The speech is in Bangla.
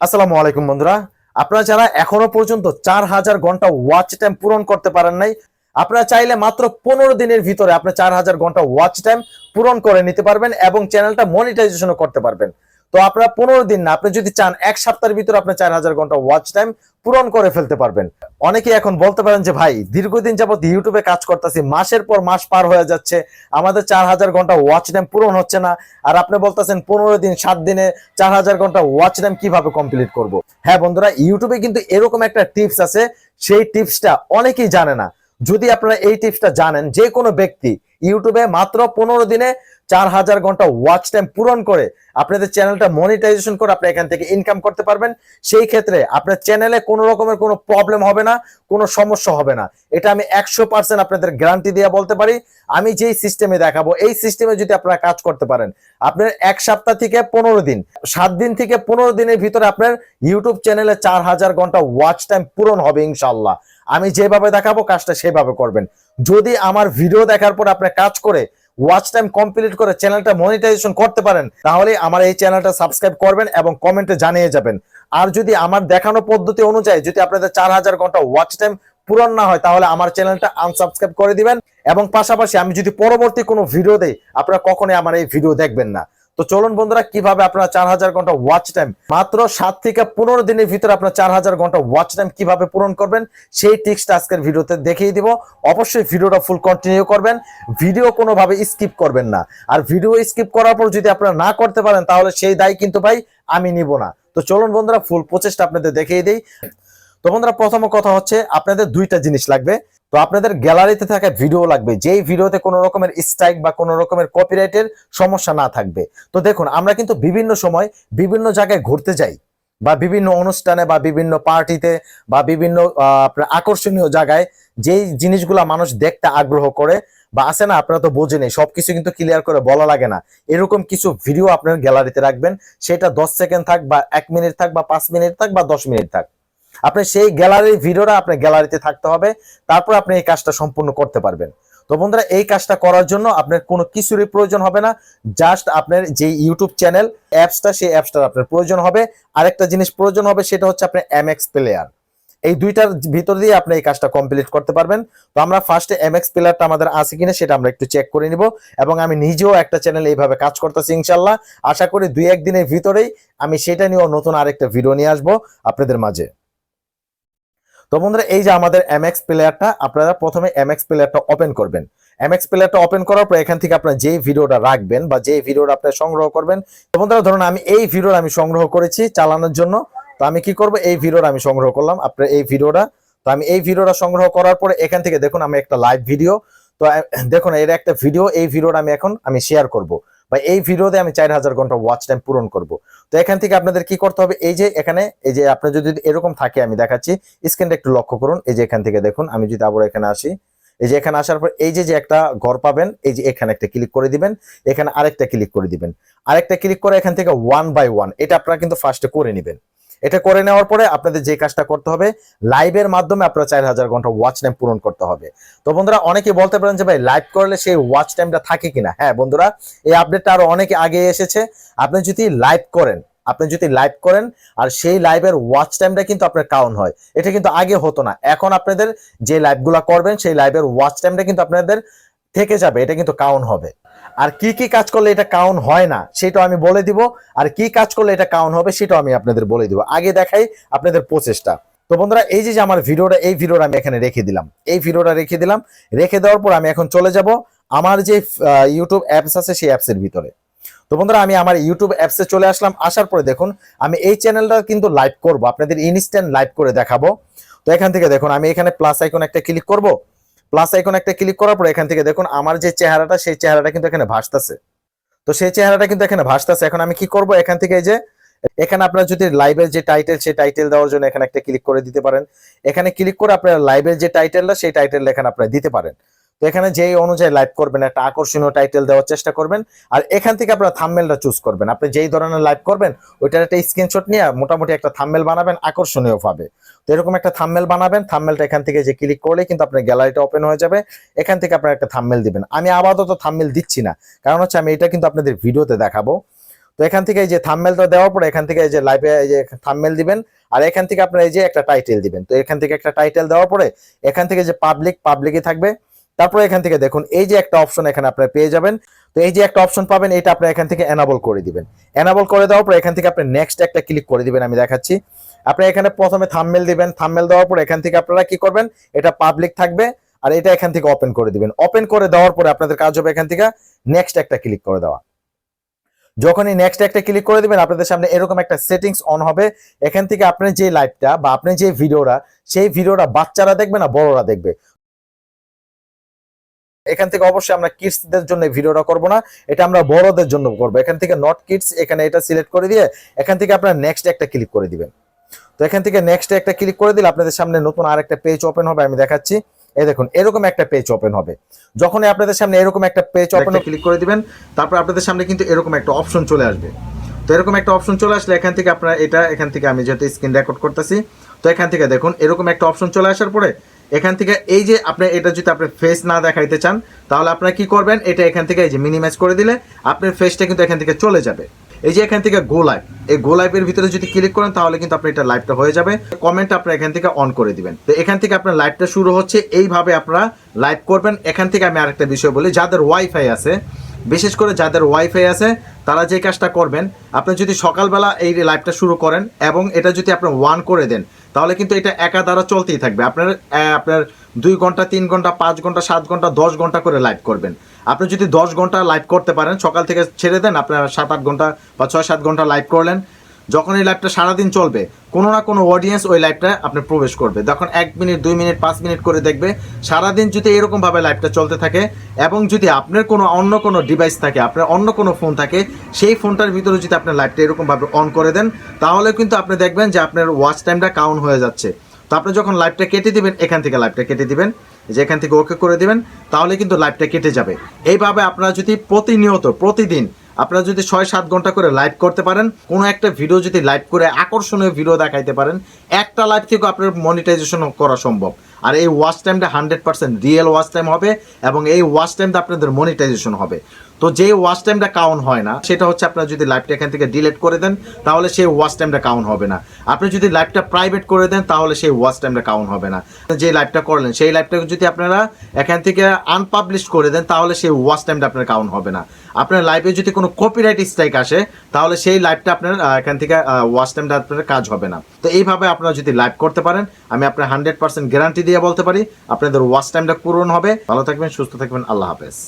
আসসালামু আলাইকুম বন্ধুরা। আপনারা যারা এখনও পর্যন্ত চার হাজার ঘণ্টা ওয়াচ টাইম পূরণ করতে পারেন নাই, আপনারা চাইলে মাত্র পনেরো দিনের ভিতরে আপনি চার হাজার ঘণ্টা ওয়াচ টাইম পূরণ করে নিতে পারবেন এবং চ্যানেলটা মনিটাইজেশনও করতে পারবেন। তো আপনারা পনেরো দিন না, আপনি যদি চান, এক সপ্তাহের ভিতরে আপনি চার হাজার ঘণ্টা ওয়াচ টাইম পূরণ করে ফেলতে পারবেন। অনেকে এখন বলতে পারেন যে, ভাই, দীর্ঘদিন যাবত ইউটিউবে কাজ করতেছি, মাসের পর মাস পার হয়ে যাচ্ছে, আমাদের চার হাজার ঘণ্টা ওয়াচ টাইম পূরণ হচ্ছে না। আর আপনি বলতেছেন, পনেরো দিন, সাত দিনে চার হাজার ঘণ্টা ওয়াচ টাইম কীভাবে কমপ্লিট করব? হ্যাঁ বন্ধুরা ইউটিউবে কিন্তু এরকম একটা টিপস আছে, সেই টিপসটা অনেকেই জানে না। যদি আপনারা এই টিপসটা জানেন, যে কোনো ব্যক্তি ইউটিউবে মাত্র পনেরো দিনে চার হাজার ঘণ্টা ওয়াচ টাইম পূরণ করে আপনাদের চ্যানেলটা মনিটাইজেশন করে আপনি এখান থেকে ইনকাম করতে পারবেন। সেই ক্ষেত্রে আপনার চ্যানেলে কোনো রকমের কোনো প্রবলেম হবে না, কোনো সমস্যা হবে না। এটা আমি একশো পার্সেন্ট আপনাদের গ্যারান্টি দিয়ে বলতে পারি। আমি যেই সিস্টেমে দেখাবো, এই সিস্টেমে যদি আপনারা কাজ করতে পারেন, আপনার এক সপ্তাহ থেকে পনেরো দিন, সাত দিন থেকে পনেরো দিনের ভিতরে আপনার ইউটিউব চ্যানেলে চার হাজার ঘণ্টা ওয়াচ টাইম পূরণ হবে ইনশাল্লাহ আমি যেভাবে দেখাবো, কাজটা সেভাবে করবেন। যদি আমার ভিডিও দেখার পর আপনি কাজ করে ওয়াচ টাইম কমপ্লিট করে চ্যানেলটা মনিটাইজেশন করতে পারেন, তাহলে আমার এই চ্যানেলটা সাবস্ক্রাইব করবেন এবং কমেন্টে জানিয়ে যাবেন। আর যদি আমার দেখানো পদ্ধতি অনুযায়ী যদি আপনাদের চার হাজার ঘণ্টা ওয়াচ টাইম পূরণ না হয়, তাহলে আমার চ্যানেলটা আনসাবস্ক্রাইব করে দিবেন। এবং পাশাপাশি আমি যদি পরবর্তী কোনো ভিডিও দেই, আপনারা কখনোই আমার এই ভিডিও দেখবেন না। তো চলুন বন্ধুরা, কীভাবে আপনারা চার হাজার ঘণ্টা ওয়াচ টাইম মাত্র সাত থেকে পনেরো দিনের ভিতরে আপনার চার হাজার ঘণ্টা ওয়াচ টাইম কীভাবে পূরণ করবেন, সেই টিক্সটা আজকের ভিডিওতে দেখিয়ে দিব। অবশ্যই ভিডিওটা ফুল কন্টিনিউ করবেন ভিডিও কোনোভাবে স্কিপ করবেন না। আর ভিডিও স্কিপ করার পর যদি আপনারা না করতে পারেন, তাহলে সেই দায় কিন্তু ভাই আমি নিব না। তো চলুন বন্ধুরা ফুল প্রচেষ্টা আপনাদের দেখিয়ে দিই। তো বন্ধুরা, প্রথম কথা হচ্ছে, আপনাদের দুইটা জিনিস লাগবে। তো আপনাদের গ্যালারিতে থাকা ভিডিও লাগবে, যেই ভিডিওতে কোনো রকমের স্ট্রাইক বা কোনো রকমের কপিরাইটের সমস্যা না থাকবে। তো দেখুন, আমরা কিন্তু বিভিন্ন সময় বিভিন্ন জায়গায় ঘুরতে যাই বা বিভিন্ন অনুষ্ঠানে বা বিভিন্ন পার্টিতে বা বিভিন্ন আকর্ষণীয় জায়গায় যেই জিনিসগুলা মানুষ দেখতে আগ্রহ করে বা আছে না, আপনারা তো বোঝেনই, সবকিছু কিন্তু ক্লিয়ার করে বলা লাগে না। এরকম কিছু ভিডিও আপনার গ্যালারিতে রাখবেন, সেটা দশ সেকেন্ড থাক বা এক মিনিট থাক বা পাঁচ মিনিট থাক বা দশ মিনিট থাক। আপনি সেই গ্যালারির ভিডিওটা আপনার গ্যালারিতে থাকতে হবে, তারপর আপনি এই কাজটা সম্পূর্ণ করতে পারবেন। তো বন্ধুরা, এই কাজটা করার জন্য আপনার কোনো কিছুরই প্রয়োজন হবে না জাস্ট আপনার যে ইউটিউব চ্যানেল অ্যাপসটা সেই অ্যাপসটার আপনার প্রয়োজন হবে। আরেকটা জিনিস প্রয়োজন হবে, সেটা হচ্ছে আপনার এমএক্স প্লেয়ার এই দুইটার ভিতর দিয়ে আপনি এই কাজটা কমপ্লিট করতে পারবেন। তো আমরা ফার্স্টে এমএক্স প্লেয়ারটা আমাদের আছে কিনা, সেটা আমরা একটু চেক করে নিব। এবং আমি নিজেও একটা চ্যানেল এইভাবে কাজ করতেছি ইনশাল্লাহ আশা করি দুই একদিনের ভিতরেই আমি সেটা নিয়েও নতুন আরেকটা ভিডিও নিয়ে আসব আপনাদের মাঝে। তো বন্ধুরা, এই যে আমাদের এমএক্স প্লেয়ারটা আপনারা প্রথমে এমএক্স প্লেয়ারটা ওপেন করবেন। এমএক্স প্লেয়ারটা ওপেন করার পর এখান থেকে আপনারা যেই ভিডিওটা রাখবেন বা যেই ভিডিওটা আপনারা সংগ্রহ করবেন, তো বন্ধুরা ধরুন আমি এই ভিডিওটা আমি সংগ্রহ করেছি চালানোর জন্য, তো আমি কি করব? এই ভিডিওটা আমি সংগ্রহ করলাম, আপনার এই ভিডিওটা। তো আমি এই ভিডিওটা সংগ্রহ করার পরে এখান থেকে দেখুন, আমি একটা লাইভ ভিডিও তো দেখুন, এর একটা ভিডিও এই ভিডিওটা আমি এখন, আমি শেয়ার করব। বা এই ভিডিওতে আমি চার হাজার ঘণ্টা ওয়াচ টাইম পূরণ করব। তো এখান থেকে আপনাদের কি করতে হবে? এই যে এখানে, এই যে আপনার যদি এরকম থাকে, আমি দেখাচ্ছি। স্ক্রিনটা একটু লক্ষ্য করুন। এই যে এখান থেকে দেখুন, আমি যদি আবার এখানে আসি, এই যে এখানে আসার পর এই যে যে একটা ঘর পাবেন, এই যে এখানে একটা ক্লিক করে দিবেন, এখানে আরেকটা ক্লিক করে দিবেন। আরেকটা ক্লিক করে এখান থেকে ওয়ান বাই ওয়ান এটা আপনারা কিন্তু ফার্স্টে করে নেবেন। এটা করে নেওয়ার পরে আপনাদের যে কাজটা করতে হবে লাইভের মাধ্যমে আপনারা চার হাজার ঘণ্টা ওয়াচ টাইম পূরণ করতে হবে। তো বন্ধুরা অনেকে বলতে পারেন যে, ভাই লাইভ করলে সেই ওয়াচ টাইমটা থাকে কিনা? হ্যাঁ বন্ধুরা, এই আপডেটটা আরও অনেকে আগে এসেছে। আপনি যদি লাইভ করেন, আপনি যদি লাইভ করেন, আর সেই লাইভের ওয়াচ টাইমটা কিন্তু আপনার কাউন্ট হয়। এটা কিন্তু আগে হতো না। এখন আপনাদের যে লাইভগুলো করবেন, সেই লাইভের ওয়াচ টাইমটা কিন্তু আপনাদের থেকে যাবে, এটা কিন্তু কাউন্ট হবে। আর কি কি কাজ করলে এটা কাউন্ট হয় না, সেটাও আমি বলে দিব। আর কি কাজ করলে এটা কাউন্ট হবে, সেটাও আমি আপনাদের বলে দিব। আগে দেখাই আপনাদের প্রচেষ্টা তো বন্ধুরা, এই যে আমার ভিডিওটা, এই ভিডিওটা আমি এখানে রেখে দিলাম। এই ভিডিওটা রেখে দিলাম। রেখে দেওয়ার পর আমি এখন চলে যাব আমার যে ইউটিউব অ্যাপস আছে সেই অ্যাপসের ভিতরে। তো বন্ধুরা, আমি আমার ইউটিউব অ্যাপসে চলে আসলাম। আসার পরে দেখুন, আমি এই চ্যানেলটা কিন্তু লাইভ করব। আপনাদের ইনস্ট্যান্ট লাইভ করে দেখাবো। তো এখান থেকে দেখুন, আমি এখানে প্লাস আইকন একটা ক্লিক করব। প্লাস এখন একটা ক্লিক করার পর এখান থেকে দেখুন আমার যে চেহারাটা, সেই চেহারাটা কিন্তু এখানে ভাসতেছে। তো সেই চেহারাটা কিন্তু এখানে ভাসতেছে। এখন আমি কি করব? এখান থেকে যে, এখানে আপনার যদি লাইভের যে টাইটেল সেই টাইটেল দেওয়ার জন্য এখানে একটা ক্লিক করে দিতে পারেন। এখানে ক্লিক করে আপনার লাইভের যে টাইটেলটা সেই টাইটেল এখানে আপনার দিতে পারেন। তো এখানে যেই অনুযায়ী লাইভ করবেন, একটা আকর্ষণীয় টাইটেল দেওয়ার চেষ্টা করবেন, আর এখান থেকে আপনারা থাম্বেলটা চুজ করবেন। আপনি যেই ধরনের লাইভ করবেন, ওইটার একটা স্ক্রিনশট নিয়ে মোটামুটি একটা থাম্বেল বানাবেন আকর্ষণীয় ভাবে তো এরকম একটা থাম্বেল বানাবেন থাম্বেলটা এখান থেকে যে ক্লিক করলে কিন্তু আপনার গ্যালারিটা ওপেন হয়ে যাবে। এখান থেকে আপনার একটা থাম্বেল দিবেন। আমি আপাতত থাম্বেল দিচ্ছি না। কারণ হচ্ছে আমি এটা কিন্তু আপনাদের ভিডিওতে দেখাবো। তো এখান থেকে এই যে থাম্বনেলটা দেওয়ার পরে এখান থেকে এই যে লাইভে এই যে থাম্বনেল দিবেন, আর এখান থেকে আপনার এই যে একটা টাইটেল দিবেন। তো এখান থেকে একটা টাইটেল দেওয়ার পরে এখান থেকে যে পাবলিক পাবলিকই থাকবে। তারপরে এখান থেকে দেখুন, এই যে একটা অপশন এখানে আপনারা পেয়ে যাবেন। তো এই যে একটা অপশন পাবেন, এটা আপনি এখান থেকে এনাবল করে দিবেন। এনাবল করে দেওয়ার পর এখান থেকে আপনি নেক্সট একটা ক্লিক করে দিবেন, আমি দেখাচ্ছি। আপনি এখানে প্রথমে থাম্বনেল দিবেন। থাম্বনেল দেওয়ার পর এখান থেকে আপনারা কি করবেন, এটা পাবলিক থাকবে আর এটা এখান থেকে ওপেন করে দিবেন। ওপেন করে দেওয়ার পরে আপনাদের কাজ হবে এখান থেকে নেক্সট একটা ক্লিক করে দেওয়া। যখনই নেক্সট একটা ক্লিক করে দিবেন, আপনাদের সামনে এরকম একটা সেটিংস অন হবে। এখান থেকে আপনি যে লাইভটা বা আপনি যে ভিডিওটা সেই ভিডিওটা বাচ্চারা দেখবে না বড়রা দেখবে? এখান থেকে অবশ্যই আমরা কিডসদের জন্য ভিডিওটা করব না, এটা আমরা বড়দের জন্য করব। এখান থেকে নট কিডস এখানে এটা সিলেক্ট করে দিয়ে এখান থেকে আপনারা নেক্সট একটা ক্লিক করে দিবেন। তো এখান থেকে নেক্সট একটা ক্লিক করে দিলে আপনাদের সামনে নতুন আর একটা পেজ ওপেন হবে, আমি দেখাচ্ছি। এই দেখুন, এরকম একটা পেজ ওপেন হবে। যখনই আপনাদের সামনে এরকম একটা পেজ ওপেন ক্লিক করে দিবেন, তারপর আপনাদের সামনে কিন্তু এরকম একটা অপশন চলে আসবে। তো এরকম একটা অপশন চলে আসলে এখান থেকে আপনারা এটা, এখান থেকে আমি যেহেতু স্ক্রিন রেকর্ড করতেছি, তো এখান থেকে দেখুন, এরকম একটা অপশন চলে আসার পরে এখান থেকে এই যে আপনি এটা যদি আপনার ফেস না দেখাইতে চান, তাহলে আপনারা কি করবেন? এটা এখান থেকে এই যে মিনিমাইজ করে দিলে আপনার ফেসটা কিন্তু এখান থেকে চলে যাবে। এই যে এখান থেকে গো লাইভ এই গো লাইভের ভিতরে যদি ক্লিক করেন, তাহলে কিন্তু আপনার এটা লাইভটা হয়ে যাবে। কমেন্ট আপনার এখান থেকে অন করে দিবেন। তো এখান থেকে আপনার লাইভটা শুরু হচ্ছে। এইভাবে আপনারা লাইভ করবেন। এখান থেকে আমি আরেকটা বিষয় বলি, যাদের ওয়াইফাই আছে, বিশেষ করে যাদের ওয়াইফাই আছে, তারা যে কাজটা করবেন, আপনি যদি সকালবেলা এই লাইভটা শুরু করেন এবং এটা যদি আপনি ওয়ান করে দেন তাহলে কিন্তু এটা একা দ্বারা চলতেই থাকবে। আপনার আপনার দুই ঘণ্টা, তিন ঘণ্টা, পাঁচ ঘণ্টা, সাত ঘণ্টা, দশ ঘণ্টা করে লাইভ করবেন। আপনি যদি দশ ঘণ্টা লাইভ করতে পারেন, সকাল থেকে ছেড়ে দেন, আপনার সাত আট ঘণ্টা বা ছয় সাত ঘণ্টা লাইভ করলেন যখন এই লাইভটা সারাদিন চলবে, কোনো না কোনো অডিয়েন্স ওই লাইভটা আপনি প্রবেশ করবে। তখন এক মিনিট, দুই মিনিট, পাঁচ মিনিট করে দেখবে, সারাদিন যদি এরকমভাবে লাইভটা চলতে থাকে এবং যদি আপনার কোনো অন্য কোনো ডিভাইস থাকে, আপনার অন্য কোনো ফোন থাকে, সেই ফোনটার ভিতরে যদি আপনার লাইভটা এরকমভাবে অন করে দেন, তাহলে কিন্তু আপনি দেখবেন যে আপনার ওয়াচ টাইমটা কাউন্ট হয়ে যাচ্ছে। তো আপনি যখন লাইভটা কেটে দিবেন, এখান থেকে লাইভটা কেটে দিবেন, এই যে এখান থেকে ওকে করে দিবেন, তাহলে কিন্তু লাইভটা কেটে যাবে। এইভাবে আপনারা যদি প্রতিনিয়ত, প্রতিদিন আপনারা যদি ছয় সাত ঘণ্টা করে লাইভ করতে পারেন, কোনো একটা ভিডিও যদি লাইভ করে আকর্ষণীয় ভিডিও দেখাইতে পারেন, একটা লাইভ থেকে আপনার মনিটাইজেশন করা সম্ভব। আর এই ওয়াচ টাইমটা hundred percent real watch time হবে এবং এই ওয়াচ টাইমটা আপনাদের মনিটাইজেশন হবে। তো যে ওয়াচ টাইমটা কাউন্ট হয় না, সেটা হচ্ছে আপনারা যদি লাইভটা এখান থেকে ডিলিট করে দেন, তাহলে সেই ওয়াচ টাইমটা কাউন্ট হবে না। আপনি যদি লাইভটা প্রাইভেট করে দেন, তাহলে সেই ওয়াচ টাইমটা কাউন্ট হবে না। যে লাইভটা করলেন, সেই লাইভটাকে যদি আপনারা এখান থেকে আনপাবলিশ করে দেন, তাহলে সেই ওয়াচ টাইমটা আপনার কাউন্ট হবে না। আপনার লাইভে যদি কোনো কপিরাইট স্ট্রাইক আসে, তাহলে সেই লাইভটা আপনার এখান থেকে ওয়াচ টাইমটা আপনার কাজ হবে না। তো এইভাবে আপনারা যদি লাইভ করতে পারেন, আমি আপনার হান্ড্রেড পার্সেন্ট গ্যারান্টি দিয়ে বলতে পারি। আপনাদের ওয়াচ টাইমটা পূরণ হবে। ভালো থাকবেন সুস্থ থাকবেন। আল্লাহ হাফেজ।